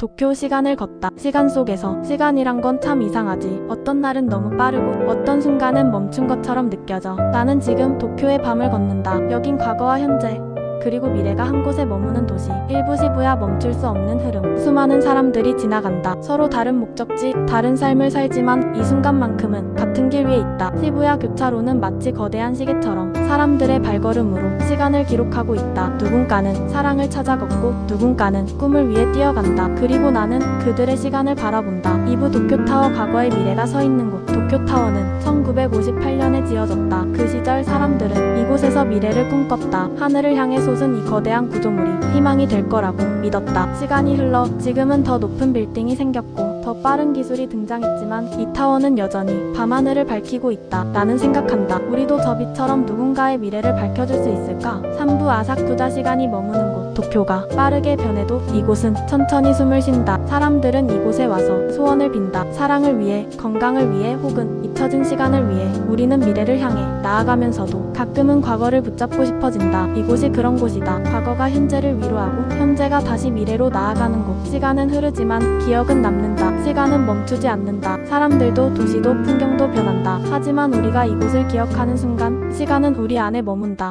도쿄 시간을 걷다. 시간 속에서 시간이란 건 참 이상하지. 어떤 날은 너무 빠르고 어떤 순간은 멈춘 것처럼 느껴져. 나는 지금 도쿄의 밤을 걷는다. 여긴 과거와 현재. 그리고 미래가 한 곳에 머무는 도시. 일부 시부야 멈출 수 없는 흐름. 수많은 사람들이 지나간다. 서로 다른 목적지, 다른 삶을 살지만 이 순간만큼은 같은 길 위에 있다. 시부야 교차로는 마치 거대한 시계처럼 사람들의 발걸음으로 시간을 기록하고 있다. 누군가는 사랑을 찾아 걷고 누군가는 꿈을 위해 뛰어간다. 그리고 나는 그들의 시간을 바라본다. 이부 도쿄타워 과거의 미래가 서 있는 곳. 도쿄타워는 1958년에 지어졌다. 그 시절 사람들은 이곳에서 미래를 꿈꿨다. 하늘을 향해 솟은 이 거대한 구조물이 희망이 될 거라고 믿었다. 시간이 흘러 지금은 더 높은 빌딩이 생겼고 더 빠른 기술이 등장했지만 이 타워는 여전히 밤하늘을 밝히고 있다. 나는 생각한다. 우리도 저 빛처럼 누군가의 미래를 밝혀줄 수 있을까? 3부 아사쿠자 시간이 머무는 곳 도쿄가 빠르게 변해도 이곳은 천천히 숨을 쉰다. 사람들은 이곳에 와서 소원을 빈다. 사랑을 위해, 건강을 위해 혹은 잊혀진 시간을 위해 우리는 미래를 향해 나아가면서도 가끔은 과거를 붙잡고 싶어진다. 이곳이 그런 곳이다. 과거가 현재를 위로하고 현재가 다시 미래로 나아가는 곳. 시간은 흐르지만 기억은 남는다. 시간은 멈추지 않는다. 사람들도 도시도 풍경도 변한다. 하지만 우리가 이곳을 기억하는 순간 시간은 우리 안에 머문다.